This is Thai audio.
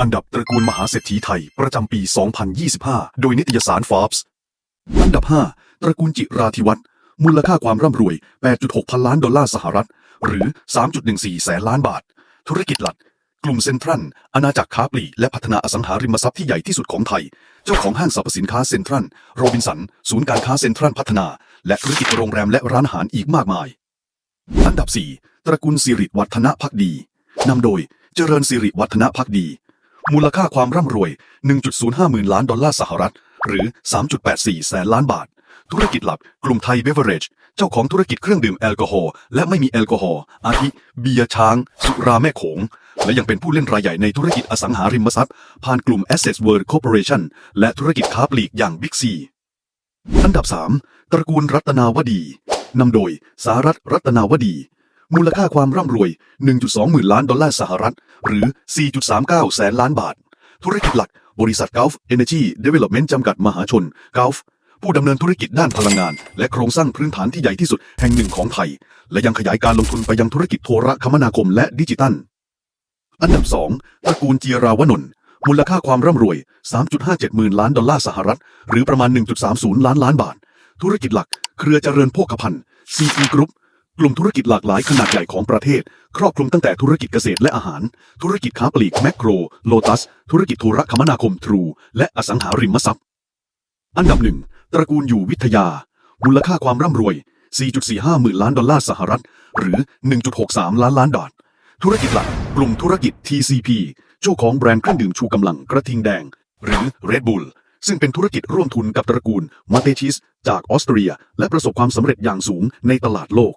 อันดับตระกูลมหาเศรษฐีไทย ประจำปี 2025 โดยนิตยสาร Forbes อันดับ 5 ตระกูลจิราธิวัฒน์มูลค่าความร่ำรวย 8.6 พันล้านดอลลาร์สหรัฐ หรือ 3.14 แสนล้านบาท ธุรกิจหลัก กลุ่มเซ็นทรัลอาณาจักรค้าปลีกและพัฒนาอสังหาริมทรัพย์ที่ใหญ่ที่สุดของไทย เจ้าของห้างสรรพสินค้าเซ็นทรัลโรบินสัน ศูนย์การค้าเซ็นทรัลพัฒนา และธุรกิจโรงแรมและร้านอาหารอีกมากมาย อันดับ 4 ตระกูลสิริวัฒนพักดีนำโดยเจริญสิริวัฒนพักดี มูลค่าความร่ำรวย 1.05หมื่นล้านดอลลาร์สหรัฐ หรือ 3.84 แสนล้านบาท ธุรกิจหลัก กลุ่มไทยเบเวอร์เรจ เจ้าของธุรกิจเครื่องดื่มแอลกอฮอล์และไม่มีแอลกอฮอล์ อาทิ เบียร์ช้าง สุราแม่โขง และยังเป็นผู้เล่นรายใหญ่ในธุรกิจอสังหาริมทรัพย์ ผ่านกลุ่ม Asset World Corporation และธุรกิจค้าปลีกอย่าง Big C อันดับ 3 ตระกูลรัตนาวดีนำโดยสารัตน์รัตนาวดี มูลค่าความร่ำรวย 1.2 หมื่นล้านดอลลาร์สหรัฐ หรือ 4.39 แสนล้านบาท ธุรกิจหลัก บริษัท Gulf Energy Development จำกัดมหาชน Gulf ผู้ดำเนินธุรกิจด้านพลังงาน และโครงสร้างพื้นฐานที่ใหญ่ที่สุดแห่งหนึ่งของไทย และยังขยายการลงทุนไปยังธุรกิจโทรคมนาคมและดิจิตัล อันดับ 2 ตระกูลจีราวนนท์มูลค่าความร่ำรวย 3.57 หมื่นล้านดอลลาร์สหรัฐ หรือประมาณ 1.30 ล้านล้านบาท ธุรกิจหลัก เครือเจริญโภคภัณฑ์ CE Group กลุ่มธุรกิจหลากหลายขนาดใหญ่ของประเทศ ครอบคลุมตั้งแต่ธุรกิจเกษตรและอาหาร ธุรกิจค้าปลีกแมคโครโลตัส ธุรกิจโทรคมนาคมทรู และอสังหาริมทรัพย์ อันดับหนึ่งตระกูลอยู่วิทยา มูลค่าความร่ำรวย 4.45 หมื่นล้านดอลลาร์สหรัฐ หรือ 1.63 ล้านล้านบาทธุรกิจหลัก กลุ่มธุรกิจ TCP เจ้าของแบรนด์เครื่องดื่มชูกำลังกระทิงแดง หรือ Red Bull ซึ่งเป็นธุรกิจร่วมทุนกับตระกูลมาเตชิสจากออสเตรีย และประสบความสำเร็จอย่างสูงในตลาดโลก